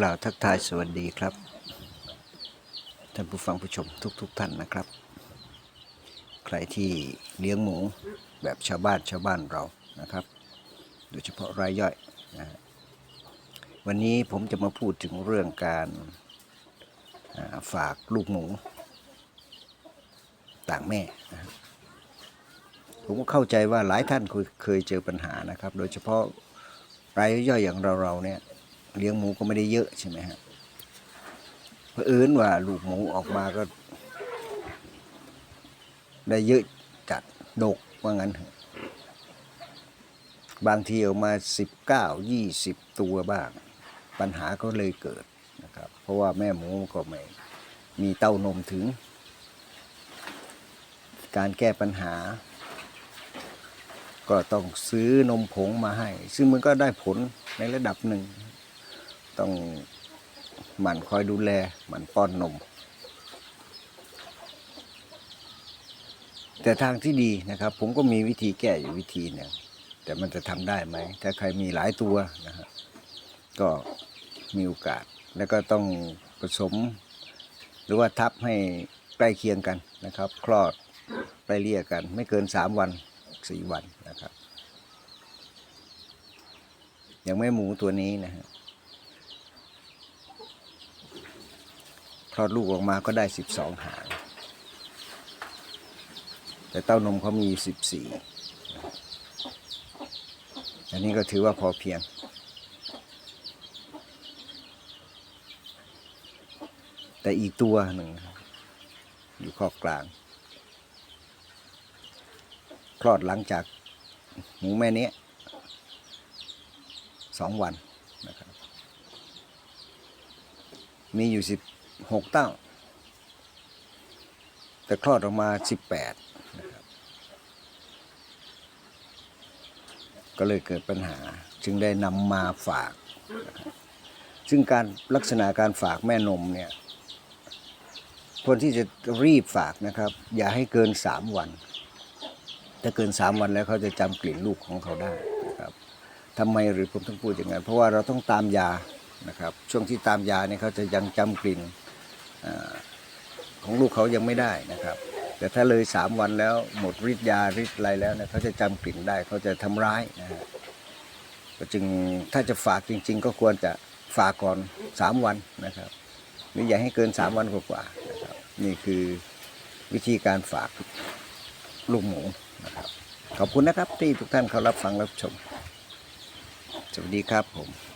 กล่าวทักทายสวัสดีครับท่านผู้ฟังผู้ชมทุกๆทท่านนะครับ ใครที่เลี้ยงหมูแบบชาวบ้านชาวบ้านเรานะครับ โดยเฉพาะรายย่อยนะฮะวันนี้ผมจะมาพูดถึงเรื่องการฝากลูกหมูต่างแม่นะฮะผมก็เข้าใจว่าหลายท่านเคยเคยเจอปัญหานะครับ โดยเฉพาะรายย่อยอย่างเราเราเนี่ย เลี้ยงหมูก็ไม่ได้เยอะใช่ไหมฮะเผอิญว่าลูกหมูออกมาก็ ได้เยอะจัดดกว่างั้นเถอะบางทีออกมาสิบเก้ายี่สิบตัวบ้าง ปัญหาก็เลยเกิดนะครับ เพราะว่าแม่หมูก็ไม่มีเต้านมถึง การแก้ปัญหา ก็ต้องซื้อนมผงมาให้ ซึ่งมันก็ได้ผลในระดับหนึ่ง ต้องหมั่นคอยดูแลหมั่นป้อนนม แต่ทางที่ดีนะครับ ผมก็มีวิธีแก้อยู่วิธีหนึ่งแต่มันจะทำได้ไหม ถ้าใครมีหลายตัวนะฮะก็มีโอกาส แล้วก็ต้องผสม หรือว่าทับให้ใกล้เคียงกันนะครับ คลอดไปเลี่ยกัน ไม่เกินสามวันสี่วันนะครับอย่างแม่หมูตัวนี้นะฮะ คลอดลูกออกมาก็ได้สิบสองหาง แต่เต้านมเขามีสิบสี่อันนี้ก็ถือว่าพอเพียง แต่อีกตัวหนึ่ง อยู่ขอบกลาง คลอดหลังจากหมูแม่เนี้ยสองวันนะครับมีอยู่สิบ หกเต้า แต่คลอดออกมาสิบแปดก็เลยเกิดปัญหาจึงได้นำมาฝาก ซึ่งการลักษณะการฝากแม่นมเนี่ยคนที่จะรีบฝากนะครับ อย่าให้เกินสามวัน ถ้าเกินสามวันแล้วเขาจะจำกลิ่นลูกของเขาได้นะครับทำไมหรือผมต้องพูดอย่างนั้นเพราะว่าเราต้องตามยานะครับ ช่วงที่ตามยาเนี่ยเขาจะยังจำกลิ่น ของลูกเขายังไม่ได้นะครับ แต่ถ้าเลยสามวันแล้วหมดฤทธิ์ยาฤทธิ์อะไรแล้วเนี่ยเขาจะจำกลิ่นได้เขาจะทำร้ายนะฮะก็จึงถ้าจะฝากจริง ๆ ก็ควรจะฝากก่อนสามวันนะครับหรือย่าให้เกินสามวันกว่าๆนะครับนี่คือวิธีการฝากลูกหมูนะครับขอบคุณนะครับที่ทุกท่านเขารับฟังรับชม สวัสดีครับผม